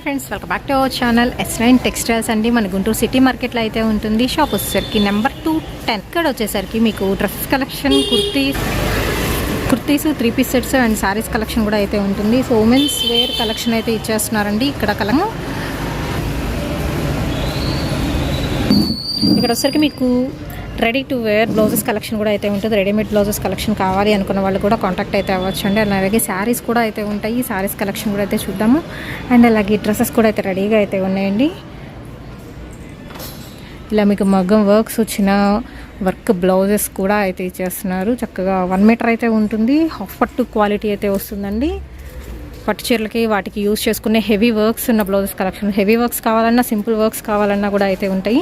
Hi friends welcome back to our channel. S nine textiles అండి. మన Guntur city మార్కెట్లో అయితే ఉంటుంది. షాప్ వచ్చేసరికి నెంబర్ టూ టెన్. ఇక్కడ వచ్చేసరికి మీకు dress collection kurti kurtis three piece sets and saris collection కూడా అయితే ఉంటుంది. సో ఉమెన్స్ వేర్ కలెక్షన్ అయితే ఇచ్చేస్తున్నారండి. ఇక్కడ కలము ఇక్కడ వచ్చేసరికి మీకు ready to wear blouses collection కూడా అయితే ఉంటుంది. రెడీమేడ్ బ్లౌజెస్ కలెక్షన్ కావాలి అనుకున్న వాళ్ళు కూడా కాంటాక్ట్ అయితే అవ్వచ్చు అండి. అలాగే శారీస్ కూడా అయితే ఉంటాయి. ఈ శారీస్ కలెక్షన్ కూడా అయితే చూద్దాము. అండ్ అలాగే డ్రెస్సెస్ కూడా అయితే రెడీగా అయితే ఉన్నాయండి. ఇలా మీకు మగ్గం వర్క్స్ వచ్చిన వర్క్ బ్లౌజెస్ కూడా అయితే ఇచ్చేస్తున్నారు. చక్కగా వన్ మీటర్ అయితే ఉంటుంది. హాఫ్ పట్టు క్వాలిటీ అయితే వస్తుందండి. పట్టు చీరలకి వాటికి యూజ్ చేసుకునే హెవీ వర్క్స్ ఉన్న బ్లౌజెస్ కలెక్షన్. హెవీ వర్క్స్ కావాలన్నా సింపుల్ వర్క్స్ కావాలన్నా కూడా అయితే ఉంటాయి.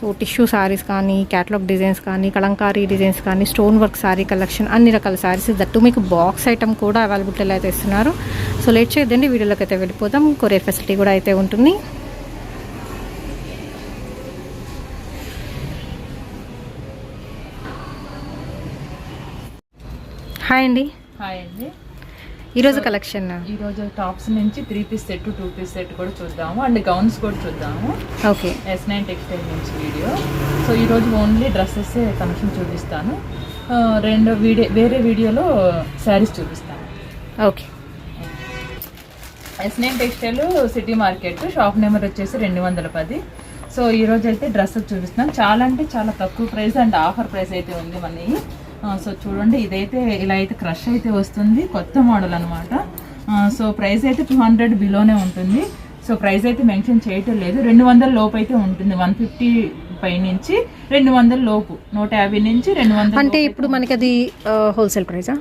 సో టిష్యూ శారీస్ కానీ క్యాటలాగ్ డిజైన్స్ కానీ కలంకారీ డిజైన్స్ కానీ స్టోన్ వర్క్ శారీ కలెక్షన్ అన్ని రకాల శారీస్ దట్టు మీకు బాక్స్ ఐటమ్ కూడా అవైలబిలిటీలో అయితే ఇస్తున్నారు. సో లేట్ చేయదండి వీడియోలోకి అయితే వెళ్ళిపోదాం. కొరియర్ ఫెసిలిటీ కూడా అయితే ఉంటుంది. హాయ్ అండి. హాయ్ అండి. ఈరోజు కలెక్షన్ ఈరోజు టాప్స్ నుంచి three piece set two piece set కూడా చూద్దాము. అండ్ గౌన్స్ కూడా చూద్దాము. ఓకే. ఎస్ నైన్ టెక్స్టైల్ నుంచి వీడియో సో ఈరోజు ఓన్లీ డ్రెస్సెస్ కలెక్షన్ చూపిస్తాను. రెండో వీడియో వేరే వీడియోలో శారీస్ చూపిస్తాను. Okay. S nine textile city market shop number వచ్చేసి రెండు వందల పది. సో ఈరోజు అయితే డ్రెస్సెస్ చూపిస్తున్నాను. చాలా అంటే చాలా తక్కువ ప్రైస్ అండ్ ఆఫర్ ప్రైస్ అయితే ఉంది మనకి. సో చూడండి ఇదైతే ఇలా అయితే క్రష్ అయితే వస్తుంది కొత్త మోడల్ అనమాట సో ప్రైస్ అయితే టూ హండ్రెడ్ బిలోనే ఉంటుంది. సో ప్రైస్ అయితే మెన్షన్ చేయటం లేదు. రెండు వందల లోపు అయితే ఉంటుంది వన్ ఫిఫ్టీ పై నుంచి రెండు వందల లోపు నూట యాభై నుంచి రెండు వందల అంటే ఇప్పుడు మనకి అది హోల్సేల్ ప్రైజా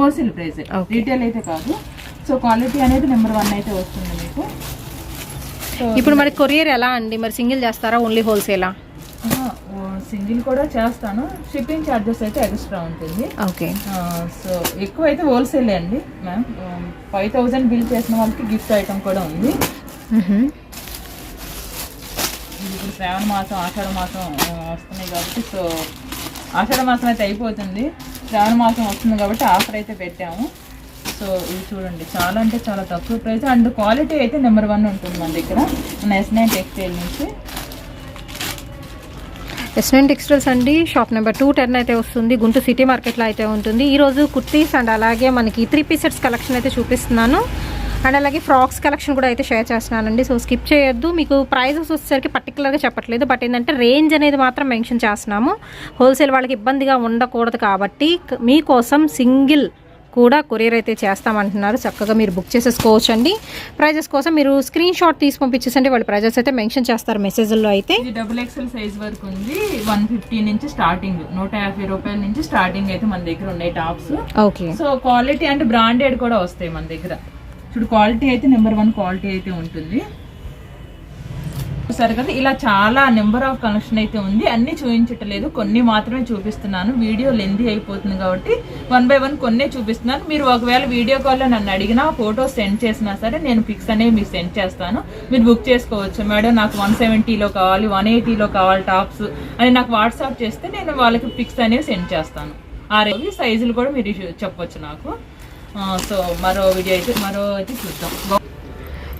హోల్సేల్ ప్రైస్ రీటైల్ అయితే కాదు. సో క్వాలిటీ అనేది నెంబర్ వన్ అయితే వస్తుంది మీకు. ఇప్పుడు మరి కొరియర్ ఎలా అండి? మరి సింగిల్ చేస్తారా ఓన్లీ హోల్సేలా సింగిల్ కూడా చేస్తాను. షిప్పింగ్ ఛార్జెస్ అయితే ఎక్స్ట్రా ఉంటుంది. ఓకే. సో ఎక్కువ అయితే హోల్సేల్ అండి మ్యామ్. ఫైవ్ థౌజండ్ బిల్ చేసిన వాళ్ళకి గిఫ్ట్ ఐటమ్ కూడా ఉంది. ఇప్పుడు శ్రావణ మాసం ఆషాఢ మాసం వస్తున్నాయి కాబట్టి సో ఆషాఢ మాసం అయితే అయిపోతుంది. శ్రావణ మాసం వస్తుంది కాబట్టి ఆఫర్ అయితే పెట్టాము. సో ఇది చూడండి చాలా అంటే చాలా తక్కువ ప్రైస్. అండ్ క్వాలిటీ అయితే నెంబర్ వన్ ఉంటుంది మన దగ్గర నైన్ టెక్స్టైల్ నుంచి. ఎస్ఎన్ టెక్స్టైల్స్ అండి. షాప్ నెంబర్ టూ టెన్ అయితే వస్తుంది. గుంటూరు సిటీ మార్కెట్లో అయితే ఉంటుంది. ఈరోజు కుర్తీస్ అండ్ అలాగే మనకి త్రీ పీసెట్స్ కలెక్షన్ అయితే చూపిస్తున్నాను. అండ్ అలాగే ఫ్రాక్స్ కలెక్షన్ కూడా అయితే షేర్ చేస్తున్నానండి. సో స్కిప్ చేయొద్దు. మీకు ప్రైజెస్ వచ్చేసరికి పర్టికులర్గా చెప్పట్లేదు. బట్ ఏంటంటే రేంజ్ అనేది మాత్రం మెన్షన్ చేస్తున్నాము. హోల్సేల్ వాళ్ళకి ఇబ్బందిగా ఉండకూడదు కాబట్టి మీకోసం సింగిల్ కూడా కొరియర్ అయితే చేస్తామంటున్నారు. చక్కగా మీరు బుక్ చేసేసుకోవచ్చు అండి ప్రైజెస్ కోసం మీరు స్క్రీన్ షాట్ తీసి పంపించేసండి. వాళ్ళు ప్రైజెస్ అయితే మెన్షన్ చేస్తారు మెసేజ్లో అయితే. డబుల్ ఎక్స్ఎల్ సైజ్ వరకు ఉంది. వన్ ఫిఫ్టీ నుంచి స్టార్టింగ్ నూట యాభై రూపాయల నుంచి స్టార్టింగ్ అయితే మన దగ్గర ఉన్నాయి టాప్స్. ఓకే. సో క్వాలిటీ అంటే బ్రాండెడ్ కూడా వస్తాయి మన దగ్గర. ఇప్పుడు క్వాలిటీ అయితే నెంబర్ వన్ క్వాలిటీ అయితే ఉంటుంది. సరే కదా ఇలా చాలా నెంబర్ ఆఫ్ కలెక్షన్ అయితే ఉంది. అన్ని చూపించట్లేదు కొన్ని మాత్రమే చూపిస్తున్నాను. వీడియో లెంది అయిపోతుంది కాబట్టి వన్ బై వన్ కొన్నే చూపిస్తున్నాను. మీరు ఒకవేళ వీడియో కాల్లో నన్ను అడిగినా ఫోటోస్ సెండ్ చేసినా సరే నేను పిక్స్ అనేవి మీకు సెండ్ చేస్తాను. మీరు బుక్ చేసుకోవచ్చు. మేడం నాకు వన్ సెవెంటీలో కావాలి వన్ ఎయిటీలో కావాలి టాప్స్ అని నాకు వాట్సాప్ చేస్తే నేను వాళ్ళకి పిక్స్ అనేవి సెండ్ చేస్తాను. ఆ రేవి సైజులు కూడా మీరు చెప్పొచ్చు నాకు. సో మరో వీడియో అయితే మరో అయితే చూద్దాం.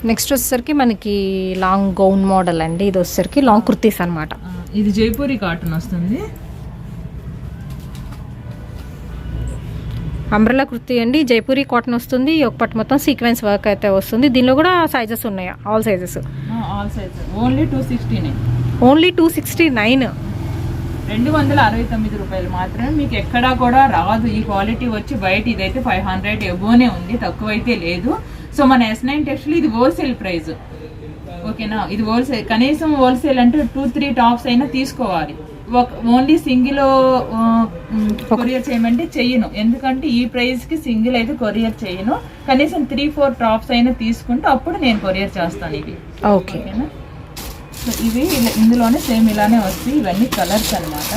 నెక్స్ట్ వచ్చేసరికి మనకి లాంగ్ గౌన్ మోడల్ అండి. ఇది వచ్చేసరికి లాంగ్ కుర్తీస్ అనమాట ఇది జైపూరి కాటన్ వస్తుంది. అంబ్రెలా కుర్తీ అండి. జైపూరి కాటన్ వస్తుంది. ఒక పట్టు మొత్తం సీక్వెన్స్ వర్క్ అయితే వస్తుంది. దీనిలో కూడా సైజెస్ ఉన్నాయి? All sizes all size only two సిక్స్టీనే only two sixty nine రెండు వందల అరవై తొమ్మిది రూపాయలు మాత్రమే. మీకు ఎక్కడా కూడా రాదు. ఈ క్వాలిటీ వచ్చి బయట ఇదైతే ఫైవ్ హండ్రెడ్ ఎబోనే ఉంది. తక్కువ అయితే లేదు. సో మన ఎస్ నైన్ టెక్స్ట్లు ఇది హోల్సేల్ ప్రైస్ ఓకేనా ఇది హోల్సేల్ కనీసం హోల్సేల్ అంటే టూ త్రీ టాప్స్ అయినా తీసుకోవాలి. ఒక ఓన్లీ సింగిల్ కొరియర్ చేయమంటే చెయ్యను. ఎందుకంటే ఈ ప్రైస్కి సింగిల్ అయితే కొరియర్ చేయను కనీసం త్రీ ఫోర్ టాప్స్ అయినా తీసుకుంటే అప్పుడు నేను కొరియర్ చేస్తాను ఇవి ఓకే ఓకేనా సో ఇవి ఇందులోనే సేమ్ ఇలానే వస్తాయి. ఇవన్నీ కలర్స్ అన్నమాట.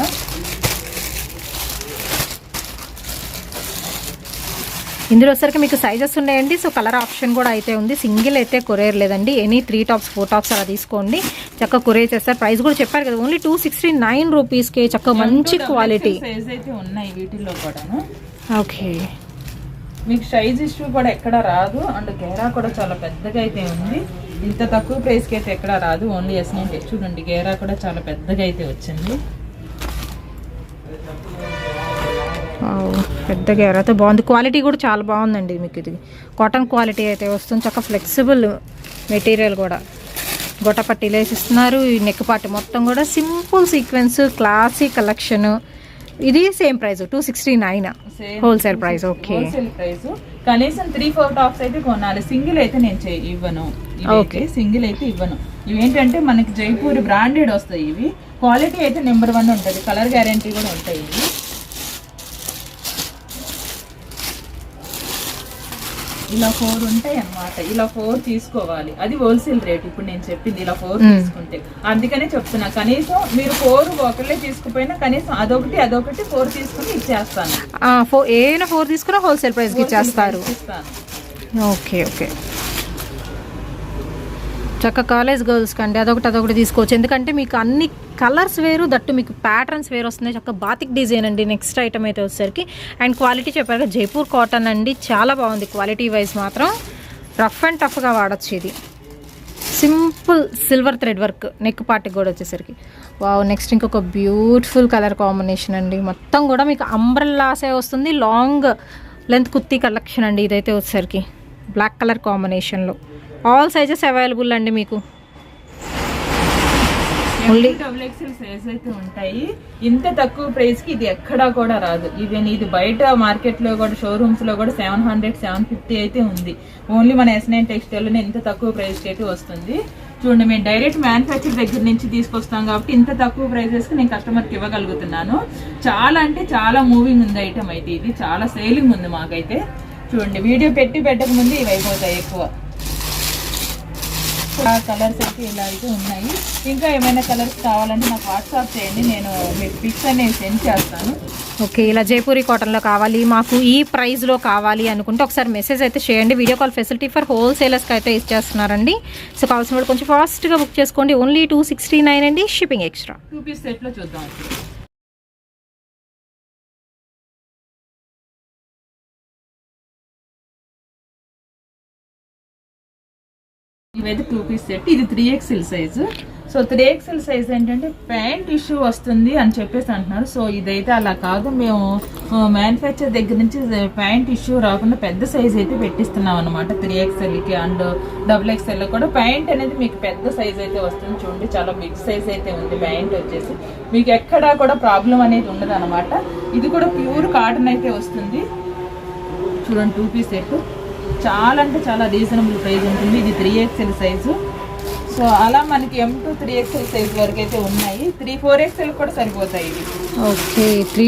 ఇందులో వచ్చరికి మీకు సైజెస్ ఉన్నాయండి. సో కలర్ ఆప్షన్ కూడా అయితే ఉంది. సింగిల్ అయితే కొరియర్ లేదండి. Any three tops four tops అలా తీసుకోండి. చక్కగా కొరియర్ చేస్తారు. ప్రైస్ కూడా చెప్పారు కదా. ఓన్లీ టూ సిక్స్టీ నైన్ రూపీస్కి చక్కగా మంచి క్వాలిటీ ఉన్నాయి వీటిల్లో కూడాను. ఓకే. మీకు సైజ్ ఇష్యూ కూడా ఎక్కడ రాదు. అండ్ గేరా కూడా చాలా పెద్దగా అయితే ఉంది. ఇంత తక్కువ ప్రైస్కి అయితే ఎక్కడ రాదు. ఓన్లీ ఎస్ నైన్ చూడండి. గేరా కూడా చాలా పెద్దగా అయితే వచ్చింది. పెద్ద గేరాతో బాగుంది. క్వాలిటీ కూడా చాలా బాగుందండి మీకు ఇది. కాటన్ క్వాలిటీ అయితే వస్తుంది. చక్కగా ఫ్లెక్సిబుల్ మెటీరియల్ కూడా. గొట్ట పట్టీలు వేసిస్తున్నారు ఈ నెక్ పార్ట్ మొత్తం కూడా సింపుల్ సీక్వెన్స్ క్లాసీ కలెక్షన్ ఇది same price two sixty nine. Wholesale price okay wholesale price కనీసం త్రీ ఫోర్ టాప్స్ అయితే కొనాలి. సింగిల్ అయితే నేను ఇవ్వను. Okay. సింగిల్ అయితే ఇవ్వను. ఇవేంటంటే మనకి జైపూర్ బ్రాండెడ్ వస్తాయి ఇవి. క్వాలిటీ అయితే నెంబర్ వన్ ఉంటుంది. కలర్ గ్యారంటీ కూడా ఉంటాయి ఇవి. ఇలా ఫోర్ ఉంటాయి అన్నమాట. ఇలా ఫోర్ తీసుకోవాలి. అది హోల్సేల్ రేట్ ఇప్పుడు నేను చెప్పింది ఇలా ఫోర్. తీసుకుంటే. అందుకనే చెప్తున్నా. కనీసం మీరు ఫోర్ ఒకళ్ళే తీసుకుపోయినా కనీసం అదొకటి అదొకటి ఫోర్ తీసుకుని ఇచ్చేస్తాను. ఏమైనా ఫోర్ తీసుకున్నా హోల్సేల్ ప్రైస్కి ఇచ్చేస్తారు. Okay okay. చక్క కాలేజ్ గర్ల్స్కి అండి అదొకటి అదొకటి తీసుకోవచ్చు. ఎందుకంటే మీకు అన్ని కలర్స్ వేరు దట్టు మీకు ప్యాటర్న్స్ వేరు వస్తున్నాయి. చక్క బాతిక్ డిజైన్ అండి నెక్స్ట్ ఐటమ్ అయితే వచ్చేసరికి. అండ్ క్వాలిటీ చెప్పారు కదా జైపూర్ కాటన్ అండి చాలా బాగుంది. క్వాలిటీ వైజ్ మాత్రం రఫ్ అండ్ టఫ్గా వాడచ్చు ఇది. Simple silver thread work neck పార్ట్కి కూడా వచ్చేసరికి. వావ్ నెక్స్ట్ ఇంకొక బ్యూటిఫుల్ కలర్ కాంబినేషన్ అండి. మొత్తం కూడా మీకు అంబ్రెల్లాసే వస్తుంది. లాంగ్ లెంత్ కుర్తీ కలెక్షన్ అండి ఇదైతే వచ్చేసరికి. బ్లాక్ కలర్ కాంబినేషన్లో ఆల్ సైజెస్ అవైలబుల్ అండి మీకు. డబుల్ ఎక్స్ఎల్ సైజ్ అయితే ఉంటాయి. ఇంత తక్కువ ప్రైస్కి ఇది ఎక్కడా కూడా రాదు. ఈవెన్ ఇది బయట మార్కెట్లో కూడా షోరూమ్స్లో కూడా సెవెన్ హండ్రెడ్ సెవెన్ ఫిఫ్టీ అయితే ఉంది. ఓన్లీ మన ఎస్ నైన్ టెక్స్టైల్ ఇంత తక్కువ ప్రైస్కి అయితే వస్తుంది. చూడండి మేము డైరెక్ట్ మ్యానుఫ్యాక్చర్ దగ్గర నుంచి తీసుకొస్తాం కాబట్టి ఇంత తక్కువ ప్రైజెస్కి నేను కస్టమర్కి ఇవ్వగలుగుతున్నాను. చాలా అంటే చాలా మూవింగ్ ఉంది ఐటమ్ అయితే ఇది. చాలా సేలింగ్ ఉంది మాకైతే. చూడండి వీడియో పెట్టి పెట్టక ముందు ఇవి అయిపోతాయి ఎక్కువ. కలర్స్ అయితే ఇలా అయితే ఉన్నాయి. ఇంకా ఏమైనా కలర్స్ కావాలంటే నాకు వాట్సాప్ చేయండి. నేను మీకు పిక్స్ అనేవి సెండ్ చేస్తాను. ఓకే ఇలా జైపూరి కాటన్లో కావాలి మాకు ఈ ప్రైస్లో కావాలి అనుకుంటే ఒకసారి మెసేజ్ అయితే చేయండి. వీడియో కాల్ ఫెసిలిటీ ఫర్ హోల్సేలర్స్కి అయితే ఇచ్చేస్తున్నారండి. సో కావాల్సిన వాళ్ళు కొంచెం ఫాస్ట్గా బుక్ చేసుకోండి. ఓన్లీ టూ సిక్స్టీ నైన్ అండి షిప్పింగ్ ఎక్స్ట్రా టూ పీస్ సెట్లో చూద్దాం. ఇవైతే టూ పీస్ సెట్ ఇది three XL size so three XL size ఏంటంటే ప్యాంట్ ఇష్యూ వస్తుంది అని చెప్పేసి అంటున్నారు. సో ఇదైతే అలా కాదు. మేము మ్యానుఫ్యాక్చర్ దగ్గర నుంచి ప్యాంట్ ఇష్యూ రాకుండా పెద్ద సైజ్ అయితే పెట్టిస్తున్నాం అనమాట త్రీ ఎక్స్ఎల్కి అండ్ డబుల్ ఎక్స్ఎల్ కూడా ప్యాంట్ అనేది మీకు పెద్ద సైజ్ అయితే వస్తుంది. చూడండి చాలా బిగ్ సైజ్ అయితే ఉంది ప్యాంట్ వచ్చేసి. మీకు ఎక్కడా కూడా ప్రాబ్లం అనేది ఉండదు ఇది కూడా ప్యూర్ కాటన్ అయితే వస్తుంది. చూడండి టూ పీస్ సెట్ చాలా అంటే చాలా రీజనబుల్ ప్రైస్ ఉంటుంది. ఇది త్రీ ఎక్స్ఎల్ సైజు సో అలా మనకి M to three XL size వరకు అయితే ఉన్నాయి. త్రీ ఫోర్ ఎక్స్ఎల్ కూడా సరిపోతాయి ఇవి. ఓకే త్రీ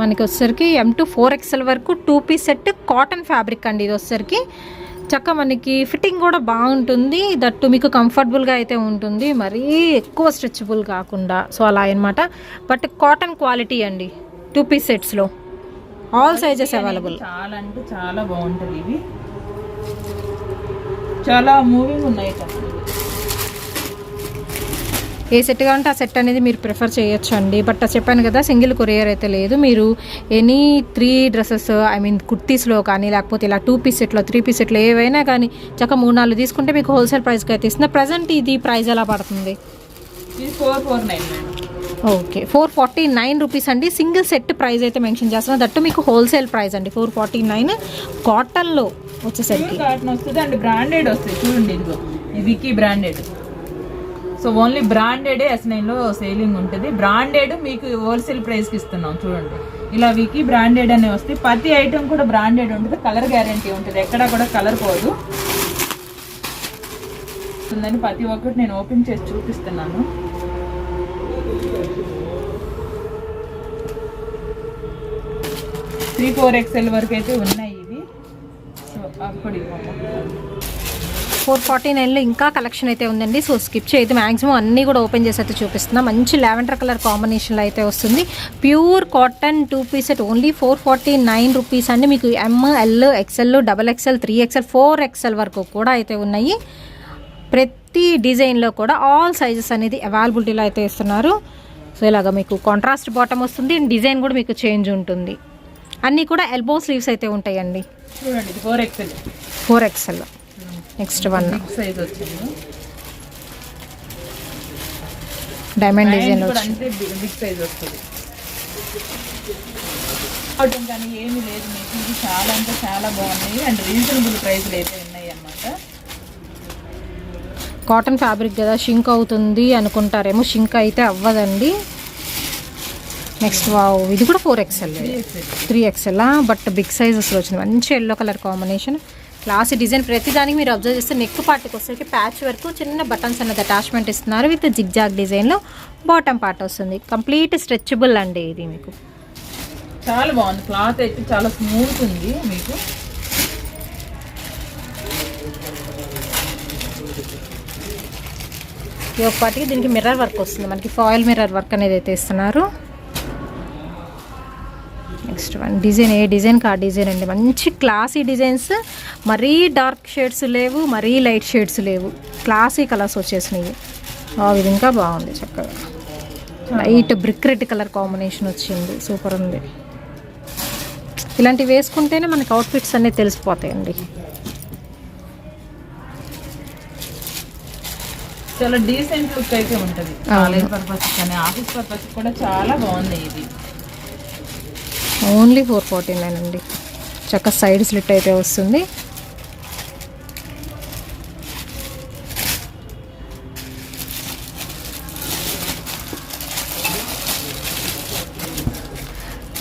మనకి వచ్చేసరికి ఎం టు ఫోర్ ఎక్స్ఎల్ వరకు two piece set cotton fabric అండి ఇది వచ్చేసరికి. చక్క మనకి ఫిట్టింగ్ కూడా బాగుంటుంది. దట్టు మీకు కంఫర్టబుల్గా అయితే ఉంటుంది. మరీ ఎక్కువ స్ట్రెచబుల్ కాకుండా. సో అలా అన్నమాట. బట్ కాటన్ క్వాలిటీ అండి టూ పీస్ సెట్స్లో ఆల్ సైజెస్ అవైలబుల్ చాలా అంటే చాలా బాగుంటుంది ఇవి. చాలా మూవింగ్ ఉన్నాయి ఏ సెట్ కావాలంటే ఆ సెట్ అనేది మీరు ప్రిఫర్ చేయొచ్చు అండి బట్ చెప్పాను కదా సింగిల్ కొరియర్ అయితే లేదు. మీరు any three dresses I mean కుర్తీస్లో కానీ లేకపోతే ఇలా టూ పీస్ సెట్లో త్రీ పీస్ సెట్లో ఏవైనా కానీ చక్క మూడు నాలుగు తీసుకుంటే మీకు హోల్సేల్ ప్రైస్కి అయితే ఇస్తుంది. ప్రజెంట్ ఇది ప్రైస్ ఎలా పడుతుంది? ఇది four four nine madam. Okay. Four forty nine rupees అండి. సింగిల్ సెట్ ప్రైస్ అయితే మెన్షన్ చేస్తున్నాం. దట్టు మీకు హోల్సేల్ ప్రైస్ అండి. ఫోర్ ఫార్టీ నైన్ కాటన్లో వచ్చేసరికి. కాటన్ వస్తుంది అండ్ బ్రాండెడ్ వస్తుంది చూడండి ఇదిగో. వికీ బ్రాండెడ్ సో ఓన్లీ బ్రాండెడే ఎస్ నైన్లో సేలింగ్ ఉంటుంది. బ్రాండెడ్ మీకు హోల్సేల్ ప్రైస్కి ఇస్తున్నాం. చూడండి. ఇలా వికీ బ్రాండెడ్ అనే వస్తుంది ప్రతి ఐటెం కూడా బ్రాండెడ్ ఉంటుంది. కలర్ గ్యారంటీ ఉంటుంది. ఎక్కడా కూడా కలర్ పోదు. ఉందని ప్రతి ఒక్కటి నేను ఓపెన్ చేసి చూపిస్తున్నాను. త్రీ ఫోర్ ఎక్స్ఎల్ వరకు అయితే ఉన్నాయి ఇవి. సో అప్పుడు ఫోర్ ఫార్టీ నైన్లో ఇంకా కలెక్షన్ అయితే ఉందండి. సో స్కిప్ చేయదు. మ్యాక్సిమం అన్నీ కూడా ఓపెన్ చేసి అయితే చూపిస్తున్నా. మంచి లావెండర్ కలర్ కాంబినేషన్లో అయితే వస్తుంది. Pure cotton two piece set only four forty nine rupees అండి. మీకు M L XL double XL three XL four XL వరకు కూడా అయితే ఉన్నాయి. ప్రతి డిజైన్లో కూడా ఆల్ సైజెస్ అనేది అవైలబిలిటీలో అయితే ఇస్తున్నారు. సో ఇలాగ మీకు కాంట్రాస్ట్ బాటమ్ వస్తుంది. డిజైన్ కూడా మీకు చేంజ్ ఉంటుంది. అన్నీ కూడా ఎల్బో స్లీవ్స్ అయితే ఉంటాయండి. చూడండి four XL four XL next one big size వచ్చింది. డైమండ్ డిజైన్ కూడా వచ్చి అంతే బిగ్ బిగ్ సైజ్ వస్తుంది. అవటం కానీ ఏమీ లేదు మీకు ఇది చాలా అంటే చాలా బాగున్నాయి. అండ్ రీజనబుల్ ప్రైస్లు అయితే ఉన్నాయి అన్నమాట. కాటన్ ఫ్యాబ్రిక్ కదా షింక్ అవుతుంది అనుకుంటారేమో షింక్ అయితే అవ్వదండి. నెక్స్ట్ వావ్ ఇది కూడా four XL three XL but big size అసలు వచ్చింది. మంచి yellow colour combination class design ప్రతిదానికి మీరు అబ్జర్వ్ చేస్తే నెక్ పార్ట్కి వచ్చేసరికి ప్యాచ్ వరకు చిన్న బటన్స్ అనేది అటాచ్మెంట్ ఇస్తున్నారు విత్ జిగ్జాగ్ డిజైన్లో బాటమ్ పార్ట్ వస్తుంది. కంప్లీట్ స్ట్రెచబుల్ అండి ఇది మీకు. చాలా బాగుంది. క్లాత్ అయితే చాలా స్మూత్ ఉంది మీకు. ఈ ఒక పాటికి దీనికి మిర్రర్ వర్క్ వస్తుంది. మనకి ఫాయిల్ మిర్రర్ వర్క్ అనేది అయితే ఇస్తున్నారు. నెక్స్ట్ వన్ డిజైన్ ఏ డిజైన్ కా డిజైన్ అండి. మంచి క్లాసీ డిజైన్స్ మరీ డార్క్ షేడ్స్ లేవు మరీ లైట్ షేడ్స్ లేవు. క్లాసీ కలర్స్ వచ్చేసినాయి. ఆ, ఇది ఇంకా బాగుంది చక్కగా. Light brick red colour combination వచ్చింది. సూపర్ ఉంది. ఇలాంటివి వేసుకుంటేనే మనకి అవుట్ఫిట్స్ అన్నీ తెలిసిపోతాయండి. చాలా డీసెంట్ లుక్ అయితే ఉంటుంది. కాలేజ్ పర్పస్ కానీ ఆఫీస్ పర్పస్ కూడా చాలా బాగుంది ఇది. ఓన్లీ ఫోర్ ఫార్టీ నైన్ అండి. చక్క సైడ్ స్లిట్ అయితే వస్తుంది.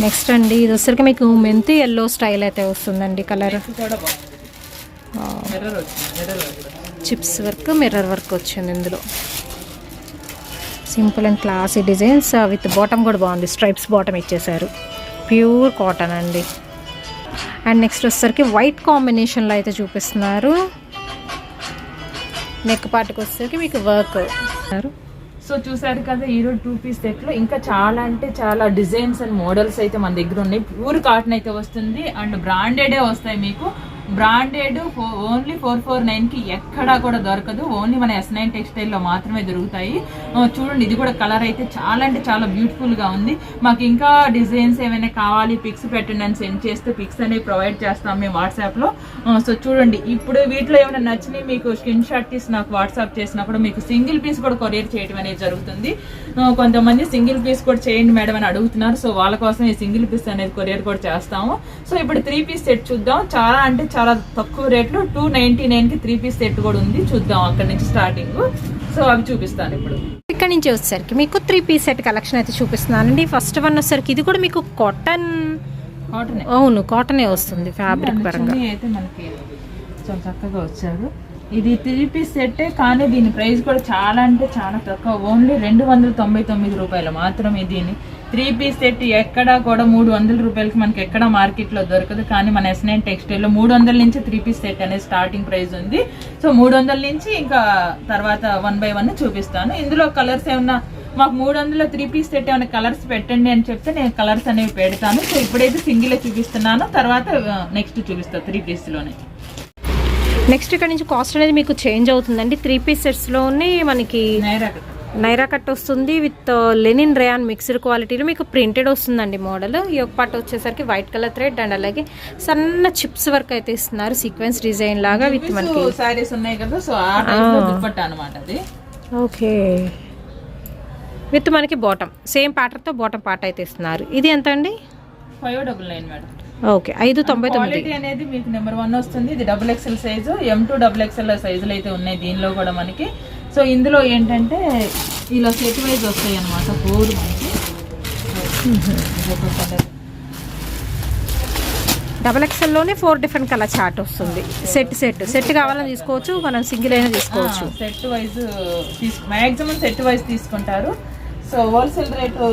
నెక్స్ట్ అండి ఇది వచ్చరికి మీకు మెంతి ఎల్లో స్టైల్ అయితే వస్తుందండి colour. Chips work mirror work వచ్చింది ఇందులో. Simple and classy designs with bottom కూడా బాగుంది స్ట్రైప్స్ బాటమ్ ఇచ్చేసారు. ప్యూర్ కాటన్ అండి. అండ్ నెక్స్ట్ వచ్చేసరికి వైట్ కాంబినేషన్లో అయితే చూపిస్తున్నారు. నెక్ పార్ట్కి వచ్చేసరికి మీకు వర్క్. సో చూసారు కదా ఈరోజు టూ పీస్ సెట్లో ఇంకా చాలా అంటే చాలా డిజైన్స్ అండ్ మోడల్స్ అయితే మన దగ్గర ఉన్నాయి. ప్యూర్ కాటన్ అయితే వస్తుంది. అండ్ బ్రాండెడే వస్తాయి మీకు. బ్రాండెడ్ ఓన్లీ ఫోర్ ఫోర్ నైన్కి ఎక్కడా కూడా దొరకదు. ఓన్లీ మన ఎస్ నైన్ టెక్స్టైల్లో మాత్రమే దొరుకుతాయి. చూడండి ఇది కూడా కలర్ అయితే చాలా అంటే చాలా బ్యూటిఫుల్గా ఉంది. మాకు ఇంకా డిజైన్స్ ఏమైనా కావాలి పిక్స్ పెట్టండి అని సెండ్ చేస్తే పిక్స్ అనేవి ప్రొవైడ్ చేస్తాం మేము వాట్సాప్లో. సో చూడండి ఇప్పుడు వీటిలో ఏమైనా నచ్చినాయి మీకు స్క్రీన్ షాట్ తీసి నాకు వాట్సాప్ చేసినా కూడా మీకు సింగిల్ పీస్ కూడా కొరియర్ చేయడం అనేది జరుగుతుంది. కొంతమంది సింగిల్ పీస్ కూడా చేయండి మేడం అని అడుగుతున్నారు. సో వాళ్ళ కోసం ఈ సింగిల్ పీస్ అనేది కొరియర్ కూడా చేస్తాము. సో ఇప్పుడు త్రీ పీస్ సెట్ చూద్దాం. చాలా అంటే చాలా తక్కువ రేట్లో. టూ నైన్టీ నైన్కి త్రీ పీస్ సెట్ కూడా ఉంది. చూద్దాం అక్కడ నుంచి స్టార్టింగ్ సో అవి చూపిస్తాను ఇప్పుడు. ఇక్కడ నుంచి వచ్చేసరికి మీకు త్రీ పీస్ సెట్ కలెక్షన్ అయితే చూపిస్తున్నానండి. ఫస్ట్ వన్ వచ్చేసరికి ఇది కూడా మీకు కాటన్ కాటన్ అవును కాటనే వస్తుంది ఫ్యాబ్రిక్ పరంగా. అయితే మనకి చాలా చక్కగా వచ్చారు. ఇది త్రీ పీస్ సెట్టే కానీ దీని ప్రైస్ కూడా చాలా అంటే చాలా తక్కువ. ఓన్లీ రెండు వందల తొంభై తొమ్మిది రూపాయలు మాత్రమే దీని. త్రీ పీస్ సెట్ ఎక్కడా కూడా మూడు వందల రూపాయలకి మనకి ఎక్కడ మార్కెట్లో దొరకదు. కానీ మన ఎస్ నైన్ టెక్స్టైల్లో మూడు వందల నుంచి త్రీ పీస్ సెట్ అనేది స్టార్టింగ్ ప్రైస్ ఉంది. సో మూడు వందల నుంచి ఇంకా తర్వాత వన్ బై వన్ చూపిస్తాను. ఇందులో కలర్స్ ఏమన్నా మాకు మూడు వందల త్రీ పీస్ సెట్ ఏమైనా కలర్స్ పెట్టండి అని చెప్తే నేను కలర్స్ అనేవి పెడతాను. సో ఇప్పుడైతే సింగిల్ చూపిస్తున్నాను. తర్వాత నెక్స్ట్ చూపిస్తాను త్రీ పీస్లోనే నెక్స్ట్ ఇక్కడ నుంచి కాస్ట్ అనేది మీకు చేంజ్ అవుతుందండి. త్రీ పీస్ సెట్స్లోనే మనకి నైరా కట్ వస్తుంది విత్ లెనిన్ రేయాన్ మిక్స్డ్ క్వాలిటీలో. మీకు ప్రింటెడ్ వస్తుందండి మోడల్. ఈ ఒక పార్ట్ వచ్చేసరికి వైట్ కలర్ థ్రెడ్ అండ్ అలాగే సన్న చిప్స్ వర్క్ అయితే ఇస్తున్నారు. సీక్వెన్స్ డిజైన్ లాగా విత్ మనకి సారీస్ ఉన్నాయి కదా సో అనమాట అది. ఓకే. విత్ మనకి బాటమ్. సేమ్ ప్యాటర్న్తో బాటమ్ పార్ట్ అయితే ఇస్తున్నారు. ఇది ఎంత అండి? Five double nine madam. Okay. ఐదు తొంభై తొమ్మిది. అనేది మీకు నెంబర్ వన్ వస్తుంది. ఇది double XL size M to double XL సైజులు అయితే ఉన్నాయి దీనిలో కూడా మనకి. సో ఇందులో ఏంటంటే ఇలా సెట్ వైజ్ వస్తాయి అనమాట ఫోర్ మనకి. Colour. డబల్ ఎక్స్ఎల్లోనే ఫోర్ డిఫరెంట్ కలర్ చార్ట్ వస్తుంది. సెట్ సెట్ సెట్ కావాలని తీసుకోవచ్చు మనం సింగిల్ అయినా తీసుకోవచ్చు. సెట్ వైజ్ తీసు మ్యాక్సిమం సెట్ వైజ్ తీసుకుంటారు. సో హోల్సేల్ రేటు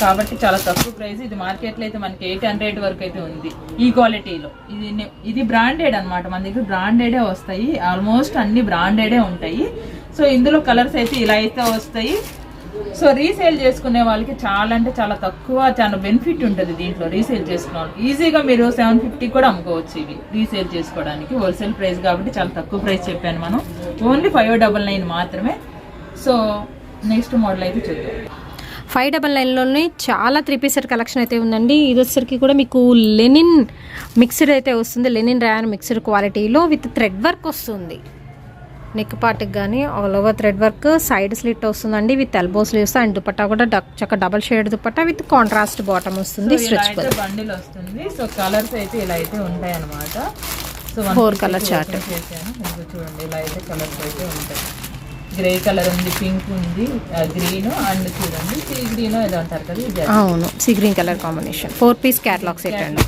కాబట్టి చాలా తక్కువ ప్రైస్ ఇది మార్కెట్లో అయితే మనకి ఎయిట్ హండ్రెడ్ వరకు అయితే ఉంది ఈ క్వాలిటీలో ఇది ఇది బ్రాండెడ్ అన్నమాట. మన దగ్గర బ్రాండెడే వస్తాయి. ఆల్మోస్ట్ అన్ని బ్రాండెడే ఉంటాయి. సో ఇందులో కలర్స్ అయితే ఇలా అయితే వస్తాయి. సో రీసేల్ చేసుకునే వాళ్ళకి చాలా అంటే చాలా తక్కువ చాలా బెనిఫిట్ ఉంటుంది దీంట్లో రీసేల్ చేసుకునే ఈజీగా మీరు సెవెన్ ఫిఫ్టీ కూడా అమ్ముకోవచ్చు ఇవి రీసేల్ చేసుకోవడానికి. హోల్సేల్ ప్రైస్ కాబట్టి చాలా తక్కువ ప్రైస్ చెప్పాను మనం. ఓన్లీ ఫైవ్ డబల్ నైన్ మాత్రమే. సో నెక్స్ట్ మోడల్ అయితే చూద్దాం. ఫైవ్ డబల్ నైన్లోనే చాలా త్రీ పీసెట్ కలెక్షన్ అయితే ఉందండి. ఇది వచ్చేసరికి కూడా మీకు లెనిన్ మిక్స్డ్ అయితే వస్తుంది. లెనిన్ ర్యాన్ మిక్స్డ్ క్వాలిటీలో విత్ థ్రెడ్ వర్క్ వస్తుంది. నెక్ పార్ట్కి కానీ all over thread work side slit వస్తుందండి with elbow sleeves and dupatta కూడా డక్- చక్క double shade dupatta with contrast bottom వస్తుంది సో ఇలా స్ట్రెచబుల్ అయితే బండిల్ వస్తుంది. సో కలర్స్ అయితే ఇలా అయితే ఉంటాయి అనమాట సో open చేశాను. ఇదిగో చూడండి ఇలా అయితే కలర్స్ అయితే ఉంటాయి. గ్రే కలర్ ఉంది పింక్ ఉంది గ్రీన్ అండ్ చూడండి సీ గ్రీన్ ఏదో అంటారు కదా అవును sea green colour combination four piece catalogue set అండి.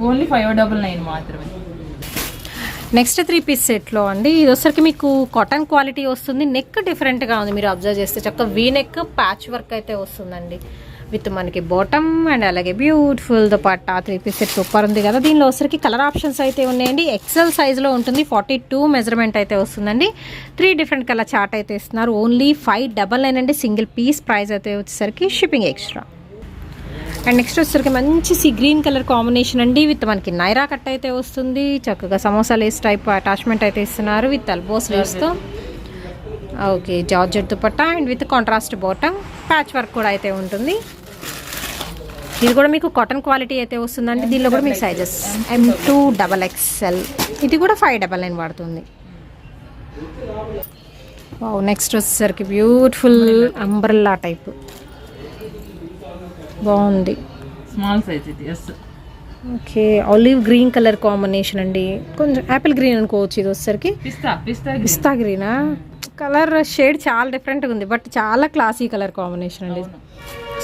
ఓన్లీ ఫైవ్ డబల్ నైన్ మాత్రమే. నెక్స్ట్ త్రీ పీస్ సెట్లో అండి ఇది వచ్చరికి మీకు కాటన్ క్వాలిటీ వస్తుంది నెక్ డిఫరెంట్గా ఉంది మీరు అబ్జర్వ్ చేస్తే చక్క వీ నెక్ ప్యాచ్ వర్క్ అయితే వస్తుందండి. విత్ మనకి బాటమ్ అండ్ అలాగే beautiful dupatta three piece set super ఉంది కదా. దీనిలో వచ్చరికి కలర్ ఆప్షన్స్ అయితే ఉన్నాయండి. ఎక్సెల్ సైజ్లో ఉంటుంది ఫార్టీ టూ మెజర్మెంట్ అయితే వస్తుందండి. త్రీ డిఫరెంట్ కలర్ చార్ట్ అయితే ఇస్తున్నారు. ఓన్లీ ఫైవ్ డబల్ నైన్ అండి సింగిల్ పీస్ ప్రైస్ అయితే వచ్చేసరికి షిప్పింగ్ ఎక్స్ట్రా అండ్ నెక్స్ట్ వచ్చేసరికి మంచి సి గ్రీన్ కలర్ కాంబినేషన్ అండి విత్ మనకి నైరా కట్ అయితే వస్తుంది. చక్కగా సమోసా లేస్ టైప్ అటాచ్మెంట్ అయితే ఇస్తున్నారు with elbow స్లీవ్స్తో okay georgette dupatta and with contrast bottom patch work కూడా అయితే ఉంటుంది. ఇది కూడా మీకు కాటన్ క్వాలిటీ అయితే వస్తుందండి. దీనిలో కూడా మీకు sizes M to double XL ఇది కూడా ఫైవ్ డబల్ నైన్ పడుతుంది నెక్స్ట్ వచ్చేసరికి బ్యూటిఫుల్ అంబ్రల్లా టైప్ బాగుంది. స్మాల్ సైజ్ ఇది S. Okay olive green colour combination అండి. కొంచెం యాపిల్ గ్రీన్ అనుకోవచ్చు ఇది వచ్చేసరికి. పిస్తా పిస్తా పిస్తా గ్రీనా? కలర్ షేడ్ చాలా డిఫరెంట్గా ఉంది బట్ చాలా క్లాసీ కలర్ కాంబినేషన్ అండి.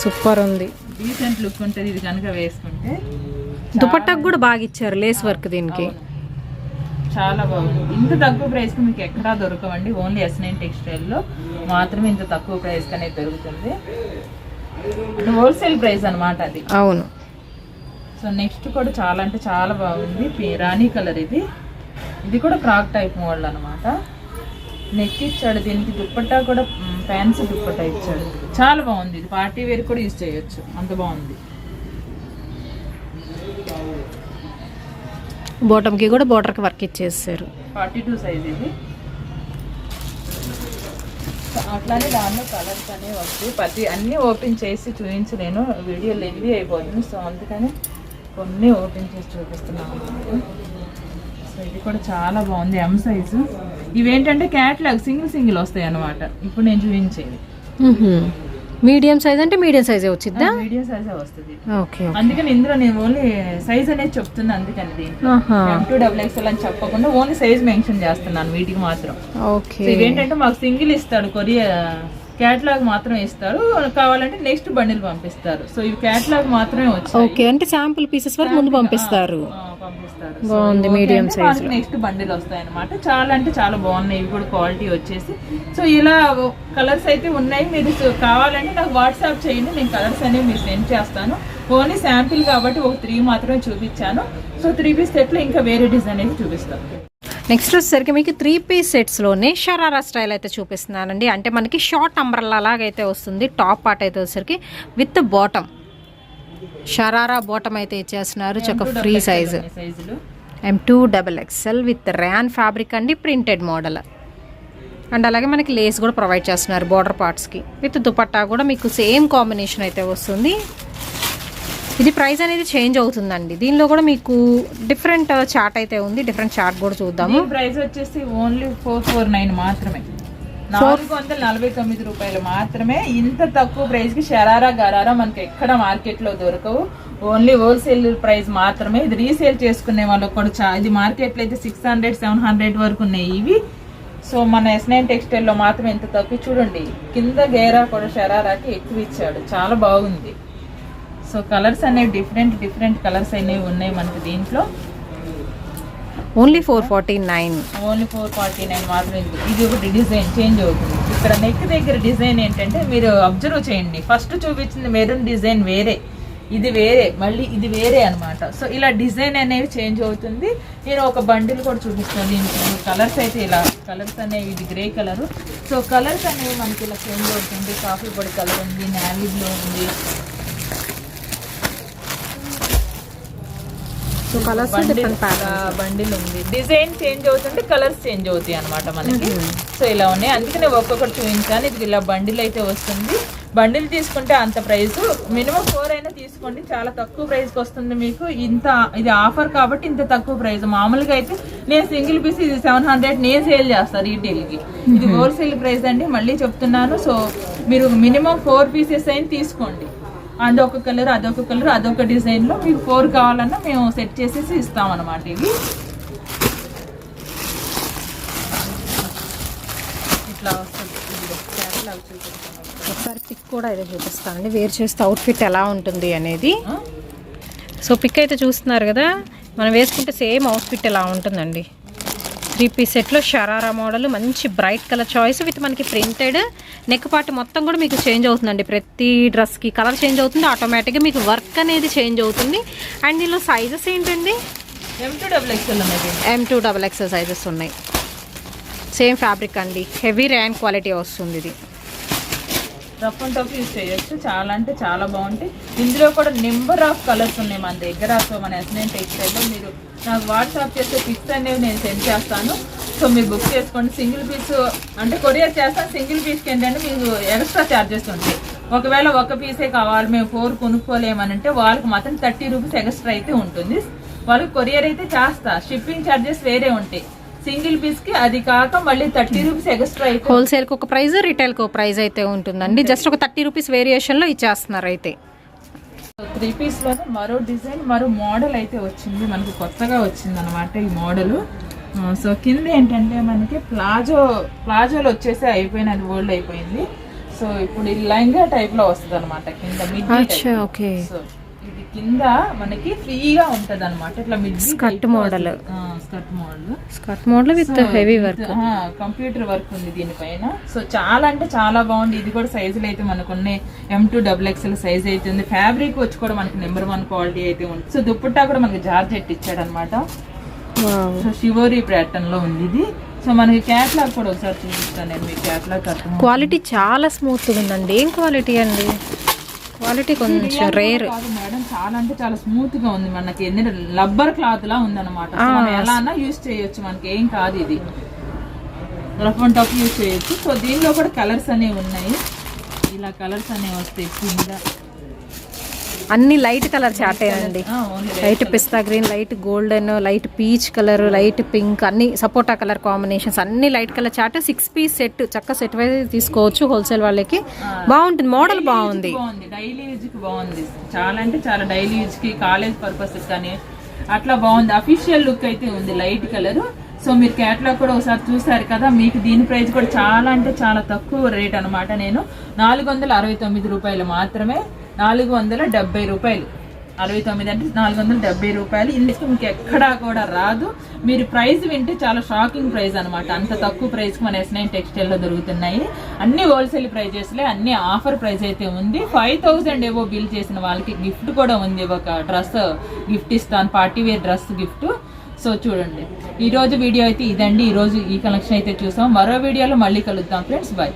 సూపర్ ఉంది. డీసెంట్ లుక్ ఉంటుంది ఇది కనుక వేసుకుంటే దుపట్టాకు కూడా బాగా ఇచ్చారు లేస్ వర్క్ దీనికి. చాలా బాగుంది. ఇంత తక్కువ ప్రైస్కి మీకు ఎక్కడా దొరకవండి. ఓన్లీ ఎస్ నైన్ టెక్స్టైల్లో మాత్రమే ఇంత తక్కువ ప్రైస్కి అనేది దొరుకుతుంది. హోల్సేల్ ప్రైస్ అన్నమాట అది. అవును. సో నెక్స్ట్ కూడా చాలా అంటే చాలా బాగుంది. రాణి కలర్ ఇది. ఇది కూడా ఫ్రాక్ టైప్ మోడల్ అనమాట నెక్ ఇచ్చాడు దీనికి దుప్పట్టా కూడా ఫ్యాన్సీ దుప్పట్టా ఇచ్చాడు. చాలా బాగుంది. ఇది పార్టీ వేర్ కూడా యూజ్ చేయొచ్చు. అంత బాగుంది. బాటమ్కి కూడా బార్డర్కి వర్క్ ఇచ్చేసారు. ఫార్టీ టూ సైజ్ ఇది. అట్లానే దానిలో కలర్స్ అనేవి వస్తాయి. ప్రతి అన్నీ ఓపెన్ చేసి చూపించలేను వీడియో లెంది అయిపోతుంది. సో అందుకని కొన్ని ఓపెన్ చేసి చూపిస్తున్నాను సో ఇది కూడా చాలా బాగుంది ఎం సైజు ఇవేంటంటే క్యాట్లాగ్ సింగిల్ సింగిల్ వస్తాయి అన్నమాట. ఇప్పుడు నేను చూపించేది. మీడియం సైజ్ అంటే మీడియం సైజే వచ్చిద్దా? వీడియో సైజే వస్తుంది. ఓకే అందుకని ఇందులో నేను ఓన్లీ సైజ్ అనేది చెప్తున్నా అందుకని టూ డబుల్ ఎక్స్ఎల్ అని చెప్పకుండా ఓన్లీ సైజ్ మెన్షన్ చేస్తున్నాను వీటికి మాత్రం. ఓకే. ఇవేంటంటే మాకు సింగిల్ ఇస్తాడు కొరియా క్యాటలాగ్ మాత్రం ఇస్తారు. కావాలంటే నెక్స్ట్ బండిల్ పంపిస్తారు. సో ఇవి క్యాటలాగ్ మాత్రమే వచ్చాయి. ఓకే అంటే శాంపుల్ పీసెస్ వరకు ముందు పంపిస్తారు. పంపిస్తారు. బాగుంది మీడియం సైజ్ నెక్స్ట్ బండిల్ వస్తాయి అనమాట చాలా అంటే చాలా బాగున్నాయి. ఇవి కూడా క్వాలిటీ వచ్చేసి. సో ఇలా కలర్స్ అయితే ఉన్నాయి. మీరు కావాలంటే నాకు వాట్సాప్ చేయండి. నేను కలర్స్ అనేవి మీరు సెండ్ చేస్తాను. ఓన్లీ శాంపిల్ కాబట్టి ఒక త్రీ మాత్రమే చూపించాను. సో త్రీ పీస్ సెట్లో ఇంకా వేరే డిజైన్ అయితే చూపిస్తాను. నెక్స్ట్ వచ్చేసరికి మీకు త్రీ పీస్ సెట్స్లోనే షరారా స్టైల్ అయితే చూపిస్తున్నానండి. అంటే మనకి షార్ట్ అంబ్రల్లా లాగైతే వస్తుంది. టాప్ పార్ట్ అయితే వచ్చేసరికి విత్ బాటమ్ షరారా బాటమ్ అయితే ఇచ్చేస్తున్నారు. చక్క free size M to double XL with rayon fabric అండి. ప్రింటెడ్ మోడల్ అండ్ అలాగే మనకి లేస్ కూడా ప్రొవైడ్ చేస్తున్నారు. బార్డర్ పార్ట్స్కి విత్ దుపట్టా కూడా మీకు సేమ్ కాంబినేషన్ అయితే వస్తుంది. ఇది ప్రైస్ అనేది చేంజ్ అవుతుందండి. దీనిలో కూడా మీకు డిఫరెంట్ చార్ట్ అయితే ఉంది. డిఫరెంట్ చార్ట్ కూడా చూద్దాము. ప్రైస్ వచ్చేసి ఓన్లీ ఫోర్ ఫోర్ నైన్ మాత్రమే. నాలుగు వందల నలభై తొమ్మిది రూపాయలు మాత్రమే. ఇంత తక్కువ ప్రైస్కి షరారా గరారా మనకి ఎక్కడ మార్కెట్లో దొరకవు. ఓన్లీ హోల్సేల్ ప్రైస్ మాత్రమే. ఇది రీసేల్ చేసుకునే వాళ్ళకి కూడా ఇది మార్కెట్లో అయితే సిక్స్ హండ్రెడ్ సెవెన్ హండ్రెడ్ వరకు ఉన్నాయి ఇవి. సో మన ఎస్ నైన్ టెక్స్టైల్లో మాత్రం ఎంత తక్కువ. చూడండి కింద గేరా కూడా షరారాకి ఎక్కువ ఇచ్చాడు. చాలా బాగుంది. సో కలర్స్ అనేవి డిఫరెంట్ డిఫరెంట్ కలర్స్ అనేవి ఉన్నాయి మనకి దీంట్లో. Only four forty nine. Only four forty nine మాత్రమే ఇది. ఒకటి డిజైన్ చేంజ్ అవుతుంది. ఇక్కడ నెక్ దగ్గర డిజైన్ ఏంటంటే మీరు అబ్జర్వ్ చేయండి. ఫస్ట్ చూపించింది మెరూన్ డిజైన్ వేరే. ఇది వేరే మళ్ళీ ఇది వేరే అన్నమాట. సో ఇలా డిజైన్ అనేవి చేంజ్ అవుతుంది. నేను ఒక బండిల్ కూడా చూపిస్తాను దీనికి. కలర్స్ అయితే ఇలా కలర్స్ అనేవి ఇది గ్రే కలర్. సో కలర్స్ అనేవి మనకి ఇలా చేంజ్ అవుతుంది. కాఫీ పొడి కలర్ ఉంది నావీ బ్లూ ఉంది. సో కలర్స్ డిఫరెంట్ బండిల్ ఉంది. డిజైన్ చేంజ్ అవుతుంటే కలర్స్ చేంజ్ అవుతాయి అన్నమాట మనకి. సో ఇలా ఉన్నాయి. అందుకనే ఒక్కొక్కటి చూపించాను. ఇది ఇలా బండిల్ అయితే వస్తుంది. బండిల్ తీసుకుంటే అంత ప్రైస్ మినిమం ఫోర్ అయినా తీసుకోండి. చాలా తక్కువ ప్రైస్కి వస్తుంది మీకు. ఇంత ఇది ఆఫర్ కాబట్టి ఇంత తక్కువ ప్రైస్ మామూలుగా అయితే నేను సింగిల్ పీస్ ఇది సెవెన్ హండ్రెడ్ నేను సేల్ చేస్తాను రీటైల్కి ఇది హోల్సేల్ ప్రైస్ అండి. మళ్ళీ చెప్తున్నాను. సో మీరు మినిమం ఫోర్ పీసెస్ అయినా తీసుకోండి. అదొక కలర్ అదొక కలర్ అదొక డిజైన్లో మీకు ఫోర్ కావాలన్నా మేము సెట్ చేసేసి ఇస్తాం అనమాట ఇవి. ఇట్లా వస్తుంది. ఒకసారి పిక్ కూడా అయితే చూపిస్తానండి. వేర్ చేస్తే అవుట్ఫిట్ ఎలా ఉంటుంది అనేది? సో పిక్ అయితే చూస్తున్నారు కదా మనం వేసుకుంటే సేమ్ అవుట్ఫిట్ ఎలా ఉంటుందండి. త్రీ పీస్ సెట్లో షరారా మోడల్ మంచి బ్రైట్ కలర్ చాయిస్ విత్ మనకి ప్రింటెడ్. నెక్ పార్ట్ మొత్తం కూడా మీకు చేంజ్ అవుతుందండి. ప్రతి డ్రెస్కి కలర్ చేంజ్ అవుతుంది. ఆటోమేటిక్గా మీకు వర్క్ అనేది చేంజ్ అవుతుంది. అండ్ దీనిలో సైజెస్ ఏంటండి? M to double XL M to double XL sizes ఉన్నాయి. సేమ్ ఫ్యాబ్రిక్ అండి. హెవీ ర్యాన్ క్వాలిటీ వస్తుంది ఇది. రఫ్ అండ్ టఫ్ యూస్ చేయొచ్చు. చాలా అంటే చాలా బాగుంటాయి. ఇందులో కూడా నెంబర్ ఆఫ్ కలర్స్ ఉన్నాయి మన దగ్గర. సో మన ఎస్ఎన్ టెక్స్టైల్లో మీరు నాకు వాట్సాప్ చేస్తే పిక్స్ అనేవి నేను సెండ్ చేస్తాను. సో మీరు బుక్ చేసుకోండి. సింగిల్ పీస్ అంటే కొరియర్ చేస్తాను. సింగిల్ పీస్కి ఏంటంటే మీకు ఎక్స్ట్రా ఛార్జెస్ ఉంటాయి. ఒకవేళ ఒక పీసే కావాలి మేము ఫోర్ కొనుక్కోలేమనంటే వాళ్ళకి మాత్రం థర్టీ రూపీస్ ఎక్స్ట్రా అయితే ఉంటుంది. వాళ్ళకి కొరియర్ అయితే చేస్తా. షిప్పింగ్ ఛార్జెస్ వేరే ఉంటాయి. సింగిల్ పీస్కి అది కాక మళ్ళీ థర్టీ రూపీస్ ఎక్స్ట్రా అయితే హోల్సేల్కి ఒక ప్రైస్ రిటైల్కి ఒక ప్రైస్ అయితే ఉంటుందండి. జస్ట్ ఒక థర్టీ రూపీస్ వేరియేషన్లో ఇచ్చేస్తున్నారు అయితే. త్రీ పీస్లోనే మరో డిజైన్ మరో మోడల్ అయితే వచ్చింది. మనకి కొత్తగా వచ్చింది అనమాట ఈ మోడల్. సో కింద ఏంటంటే మనకి ప్లాజో ప్లాజోలు వచ్చేసి అయిపోయినది ఓల్డ్ అయిపోయింది. సో ఇప్పుడు ఈ లైంగా టైప్లో వస్తుంది అనమాట కింద మిడ్ ఓకే. సో కింద మనకి ఫ్రీగా ఉంటది అనమాట ఇట్లా mid skirt model skirt model skirt model with heavy work computer work ఉంది దీనిపైన. సో చాలా అంటే చాలా బాగుంది. ఇది కూడా సైజులు అయితే మనకు ఉన్నాయి. M to double XL size అయితే ఉంది. ఫ్యాబ్రిక్ వచ్చి కూడా మనకి నెంబర్ వన్ క్వాలిటీ అయితే ఉంది. సో దుప్పట్టా కూడా మనకి జార్జెట్ ఇచ్చాడు అనమాట సో షివోరీ ప్యాటర్న్లో ఉంది ఇది. సో మనకి క్యాట్లాగ్ కూడా ఒకసారి చూపిస్తాను నేను మీ క్యాట్లాగ్ క్వాలిటీ చాలా స్మూత్ ఉందండి. ఏం క్వాలిటీ అండి? క్వాలిటీ కొంచెం రేర్. మేడం చాలా అంటే చాలా స్మూత్గా ఉంది మనకి. ఎందుకంటే రబ్బర్ క్లాత్ లా ఉంది అనమాట మనం ఎలా అన్నా యూజ్ చేయొచ్చు మనకి. ఏం కాదు ఇది. రఫ్ అండ్ టఫ్ యూజ్ చేయొచ్చు. సో దీనిలో కూడా కలర్స్ అనేవి ఉన్నాయి. ఇలా కలర్స్ అనేవి వస్తాయి కింద. అన్ని లైట్ కలర్ ఆ, only light pista green light golden light peach colour light pink అన్ని సపోటా కలర్ కాంబినేషన్స్. అన్ని light colour chart six piece set చక్క సెట్ వైజ్ తీసుకోవచ్చు హోల్సేల్ వాళ్ళకి. బాగుంటుంది మోడల్ బాగుంది. డైలీ యూజ్కి బాగుంది. చాలా అంటే చాలా డైలీ యూజ్కి కాలేజ్ పర్పస్ కానీ అట్లా బాగుంది. అఫీషియల్ లుక్ అయితే ఉంది లైట్ కలర్. సో మీరు క్యాట్లాగ్ కూడా ఒకసారి చూసారు కదా మీకు దీని ప్రైస్ కూడా చాలా అంటే చాలా తక్కువ రేట్ అన్నమాట. నేను నాలుగు వందల అరవై తొమ్మిది రూపాయలు మాత్రమే నాలుగు వందల డెబ్బై రూపాయలు. అరవై తొమ్మిది అంటే నాలుగు వందల డెబ్బై రూపాయలు. ఇందుకు మీకు ఎక్కడా కూడా రాదు. మీరు ప్రైస్ వింటే చాలా షాకింగ్ ప్రైస్ అనమాట అంత తక్కువ ప్రైస్కి మన ఎస్ నైన్ దొరుకుతున్నాయి. అన్ని హోల్సేల్ ప్రైజెస్లే అన్ని ఆఫర్ ప్రైస్ అయితే ఉంది. ఫైవ్ థౌజండ్ ఏవో బిల్ చేసిన వాళ్ళకి గిఫ్ట్ కూడా ఉంది. ఒక డ్రెస్ గిఫ్ట్ ఇస్తాను. Party wear dress gift. So చూడండి. ఈరోజు వీడియో అయితే ఇదండి. ఈరోజు ఈ కలెక్షన్ అయితే చూసాం. మరో వీడియోలో మళ్ళీ కలుద్దాం ఫ్రెండ్స్. బాయ్